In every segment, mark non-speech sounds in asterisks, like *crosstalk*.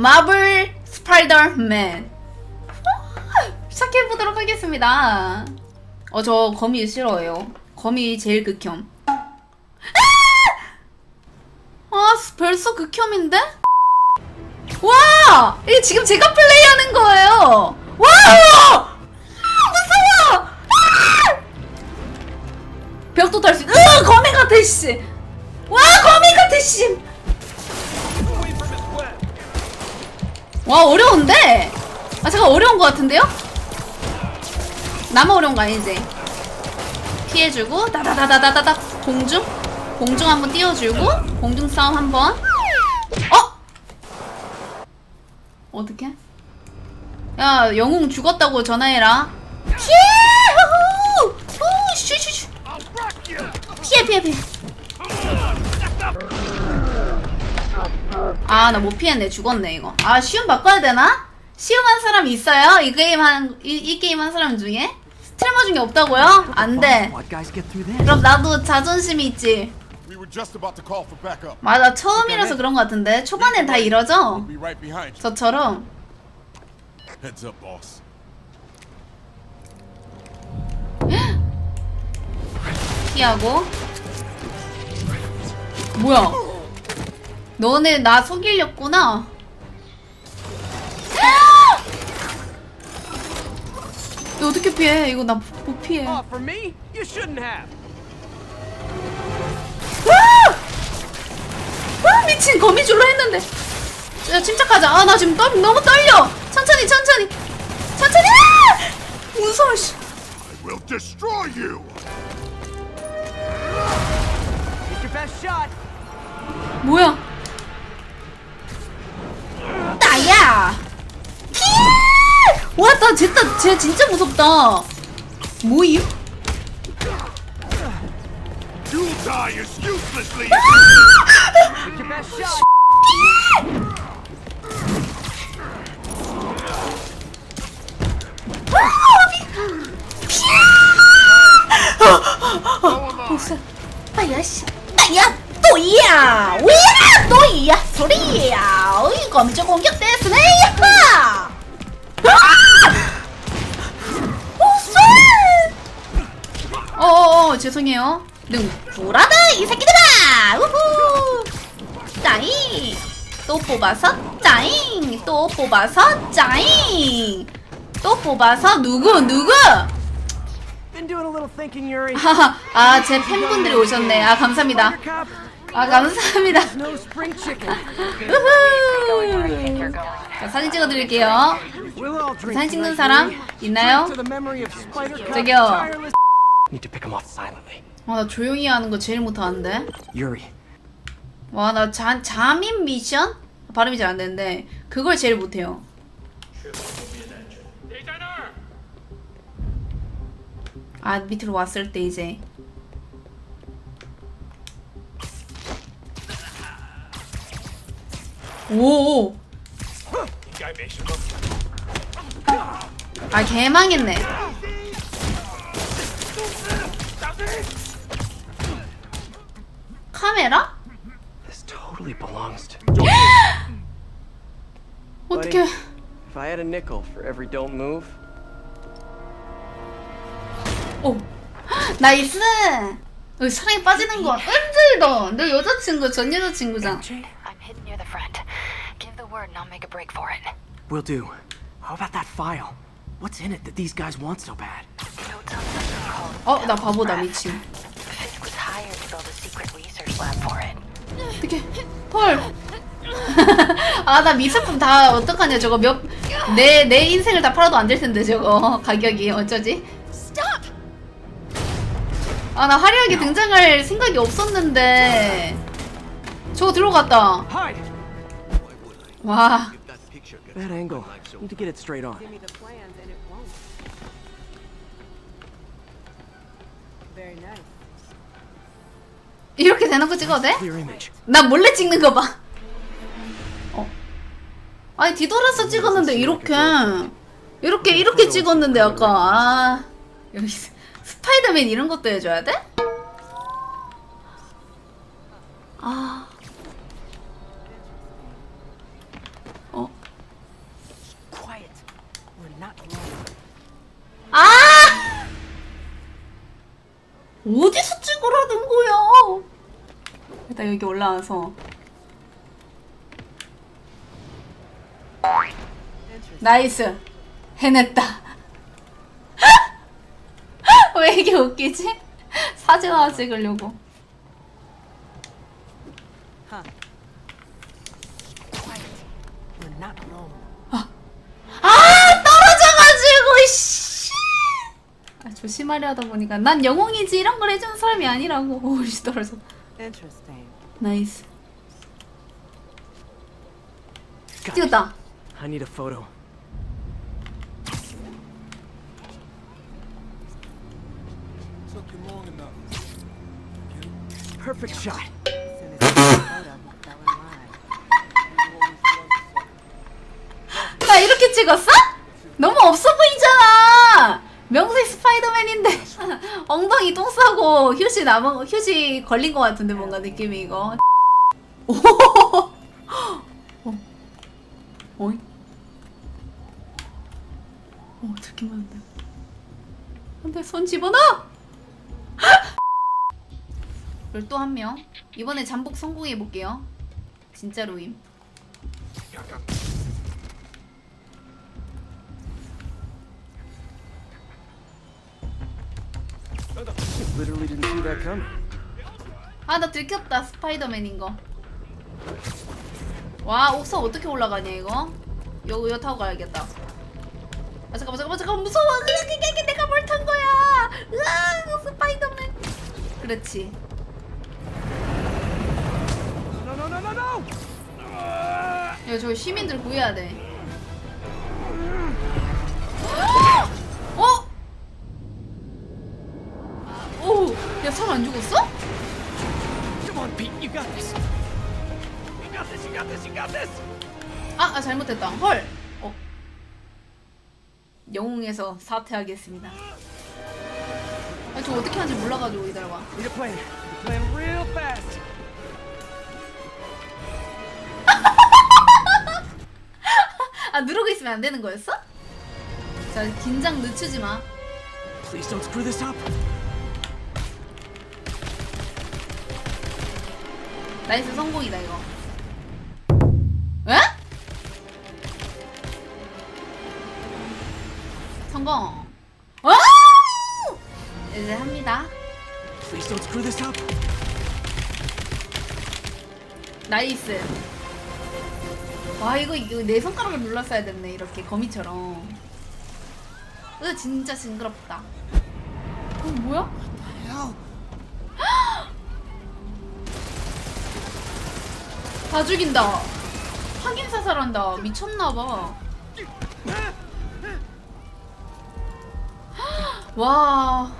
마블 스파이더맨 시작해 보도록 하겠습니다 어 저 거미 싫어해요 거미 제일 극혐 아 벌써 극혐인데? 와! 이게 지금 제가 플레이하는 거예요 와! 무서워! 아! 벽도 탈 수 있... 으 거미 같아 씨! 와 거미 같아 씨! 와 어려운데? 아 잠깐 어려운 거 같은데요? 나만 어려운 거 아니지? 피해주고 다다다다다다다 공중 공중 한번 띄워주고 공중 싸움 한번 어? 어떻게? 야 영웅 죽었다고 전화해라 피해! 피해 피해 피해 아 나 못 피했네 죽었네 이거 아 쉬움 바꿔야 되나? 쉬움 한 사람 있어요? 이 게임 한 이, 이 게임 한 사람 중에? 스트리머 중에 없다고요? 안돼 through this? 그럼 나도 자존심이 있지. 맞아 처음이라서 그런 것 같은데 초반엔 다 이러죠? 저처럼. *gasps* 피하고 뭐야 너네 나 속이려구나 이거 어떻게 피해 이거 나 못 피해 for me? You shouldn't have. 아 미친 거미줄로 했는데 야 침착하자 아 나 지금 떨, 너무 떨려 천천히 천천히 천천히 아! 무서워 씨 I will destroy you! Get your best shot. 뭐야 나야 피해 와나 쟤다 쟤 진짜 무섭다 뭐임? You'll die as uselessly Get your best shot. 무슨 아야 씨 나야 또이야 왜야 또이야 소리야. 어이 검정 공격 됐으네 야하 무슨 어어어 죄송해요. 능풀하다 이 새끼들아. 우후. 짜잉 또 뽑아서 짜잉. 또 뽑아서 짜잉. 또 뽑아서 누구 누구. 하하, 아, 제 팬분들이 오셨네. 아, 감사합니다. 아, 감사합니다. 우후. 자, 사진 찍어드릴게요. 사진 찍는 사람. 있나요? 저기요. tireless. Need to pick him off silently. 와, 나 조용히 하는 거 제일 못하는데. Yuri, 와, 나 잠, 잠인 미션? 발음이 잘 안 되는데, 그걸 제일 못해요. 아, 밑으로 왔을 때 이제. 오! 아, 개망했네. 카메라? 어떻게? If I had a nickel for every don't move, 오, 나이스. 여기 사랑에 빠지는 거 은질더. 내 여자친구 전 여자친구잖아. MJ, I'm hidden near the front. The word and I'll make a break for it. will do. How about that file? What's in it that these guys want so bad? Notes on something called 어, 나 바보다 미친. Fisk was hired to build a secret research lab for it. 어떻게? 헐. 아, 나 미술품 다 어떡하냐 저거 몇 내 내 인생을 다 팔아도 안 될 텐데 저거 가격이 어쩌지? 아, 나 화려하게 등장할 생각이 없었는데. 저거 들어갔다. Hide! 와. Bad angle. Need to get it straight on. 이렇게 대놓고 찍어도 돼? Clear image. 나 몰래 찍는 거 봐. 어. 아니 뒤돌아서 찍었는데 이렇게 이렇게 이렇게 찍었는데 아까 아 여기 스- 스파이더맨 이런 것도 해줘야 돼? 올라와서 나이스 해냈다. *laughs* 왜 이게 웃기지? *laughs* 사진 하나 찍으려고. 아. 아, 조심하려 하다 보니까 난 영웅이지 이런 걸 해주는 사람이 아니라고. *laughs* 오씨 떨어져. 나이스. Guys, 찍었다. I need a photo. Perfect shot. 나 이렇게 찍었어? 너무 없어 보이잖아. 명색 스파이더맨인데 *laughs* 엉덩이 똥 싸고 휴지 남은 휴지 걸린 것 같은데 뭔가 느낌이 이거. 오. *laughs* 어. 어이. 어 들키면 안 돼. 안돼 손 집어넣어. *laughs* 또 한 명. 이번에 잠복 성공해 볼게요. 진짜로임. 아 나 들켰다 스파이더맨인 거. 와 옥상 어떻게 올라가냐 이거? 요, 요 타고 가야겠다. 아 잠깐만 잠깐만 무서워. 이게, 이게 내가 뭘 탄 거야? 으악 스파이더맨. 그렇지. 야 저 시민들 구해야 돼. 어? 오, 야 사람 안 죽었어? On, Pete, you got this. You got this, you got this, you got this! 아, 아 잘못했다. 헐. 어. 영웅에서 사퇴하겠습니다. 아, 저 어떻게 하는지 몰라가지고 기다려봐. Need a plan. Need a plan real fast. 아 누르고 있으면 안 되는 거였어? 자 긴장 늦추지 마. Please don't screw this up. 나이스 성공이다 이거. 에? 성공. 와! 이제 합니다. 나이스. 와 이거 이거 내 손가락을 눌렀어야 됐네 이렇게 거미처럼. 으 진짜 징그럽다. 어 뭐야? 다 죽인다. 확인 사살한다. 미쳤나봐. 와.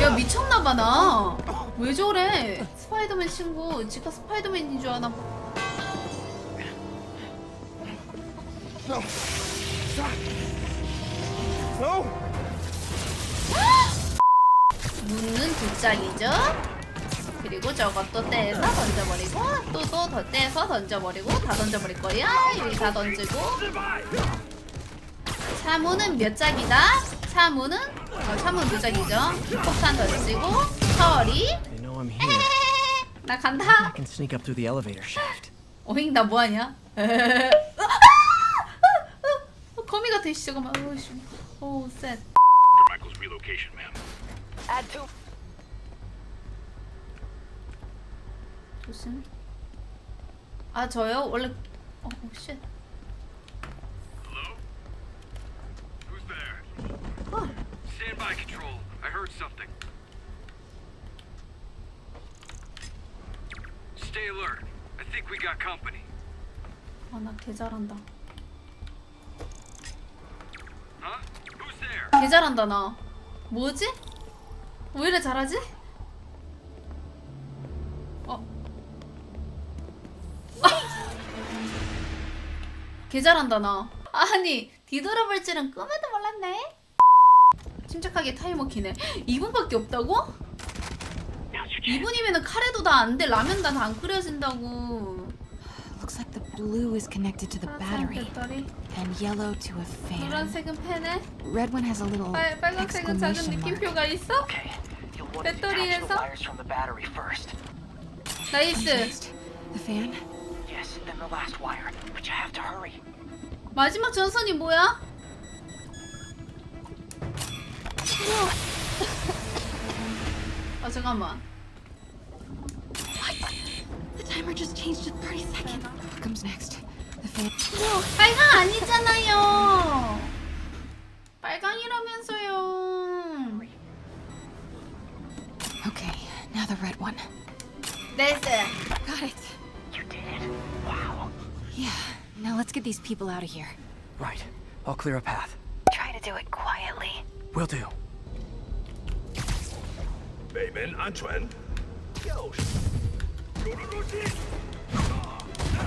야 미쳤나봐 나. 왜 저래? 스파이더맨 친구 지가 스파이더맨인 줄 아나. 두 짝이죠. 그리고 저것도 떼서 던져버리고 또또 더 떼서 던져버리고 다 던져버릴 거야. 여기 다 던지고. 차문은 몇 짝이다? 차문은 어, 차문 두 짝이죠. 폭탄 던지고 here. *laughs* 나 간다. 어잉 나 뭐하냐? *laughs* 거미가 되시 잠깐만. 오씨. 오 셋. Add two. 조심. 아 저요 원래 어 쉣. Hello? Who's there? 어. Stand by, Control. I heard something. Stay alert. I think we got company. 아나 개 잘한다. Huh? Who's there? 개 잘한다 나. 뭐지? 왜 이래 잘하지? 개 잘한다 나. 아니 뒤돌아볼 줄은 꿈에도 몰랐네. 침착하게 타이머 키네. 2분밖에 없다고? 2분이면은 카레도 다 안 돼. 라면 다 안 끓여진다고. Looks like the blue is connected to the battery and yellow to a fan. 노란색은 펜에. Red one has a little 빨, 빨간색은 작은 exclamation mark. 느낌표가 있어? Okay, you'll want to detach the 배터리에서? wires from the battery first. 나이스. Next, the fan. 마지막 전선이 뭐야? 아 잠깐만. The timer just changed to 30 seconds. What comes next? The fan. 빨강 아니잖아요. 빨강이라면서요. Okay, now the red one. 됐어. Got it. Yeah. Now let's get these people out of here. Right. I'll clear a path. Try to do it quietly. Will do. Bateman, Antoine.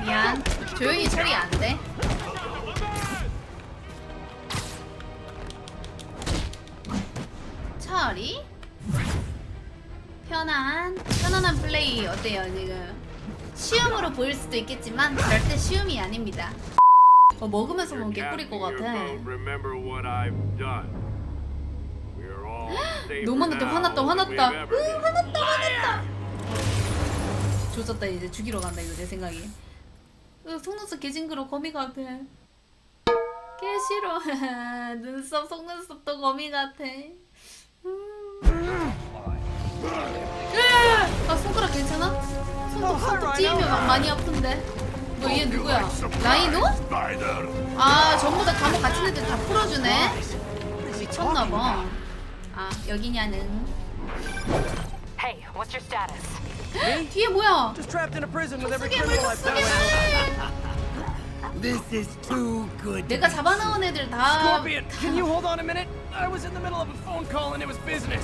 미안. 조용히 처리 안 돼. 처리? 편안, 편안한 플레이 어때요 지금? 쉬움으로 보일 수도 있겠지만 절대 쉬움이 아닙니다. 어, 먹으면서 보면 개꿀일 것 같아. 노만한테 화났다 화났다. been. 화났다 화났다. 조졌다 이제 죽이러 간다 이거 내 생각에. 으 속눈썹 개징그러 거미 같아. 개 싫어. *laughs* 눈썹 속눈썹도 거미 같아. 음. 으! 아 손가락 괜찮아? 손톱 손톱 찌면 막 많이 아픈데. 뭐 얘 누구야? 라이노? 아 전부 다 감옥 갇힌 애들 다 풀어주네. 미쳤나봐. 아 여기냐는. Hey, what's your status? 뒤에 뭐야? Just trapped in a prison with every criminal I've. 물. This is too good. 내가 잡아놓은 애들 다. Scorpion, can you hold on a minute? I was in the middle of a phone call and it was business.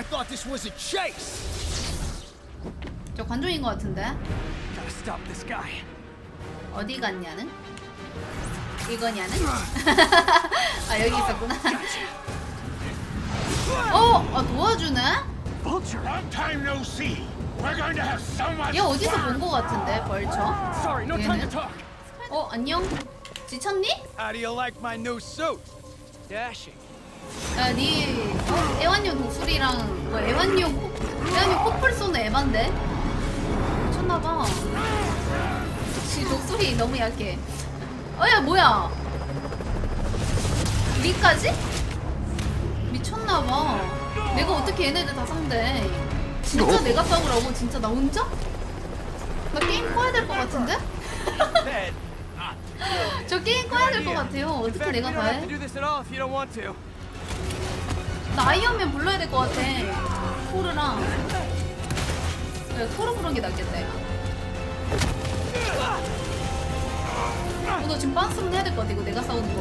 I thought this was a chase. 저 관종인 것 같은데. Gotta stop this guy. 어디 갔냐는? 이거냐는? 아 여기 있었구나. 어, 아 도와주네? Vulture. Long time no see. We're going to have so much 얘 어디서 본 것 같은데 벌쳐? Sorry, no time to 얘는? talk. 어 안녕? 지쳤니? How do you like my new suit? Dashing. 야, 네 어, 애완용 독수리랑 뭐 애완용 코, 애완용 코뿔 쏘는 에반데? 미쳤나봐. 지 독수리 너무 약해. 어야 뭐야? 니까지? 미쳤나봐. 내가 어떻게 얘네들 다 상대? 진짜 내가 싸우라고? 진짜 나 혼자? 나 게임 꺼야 될 것 같은데? *laughs* 저 게임 꺼야 될 것 같아요. 어떻게 내가 다 해? 나 아이언맨 불러야 될 것 같아. 토르랑. 야, 토르 부르는 게 이거. 어, 너 지금 빤스런 해야 될 것 같아, 이거 내가 싸우는 거.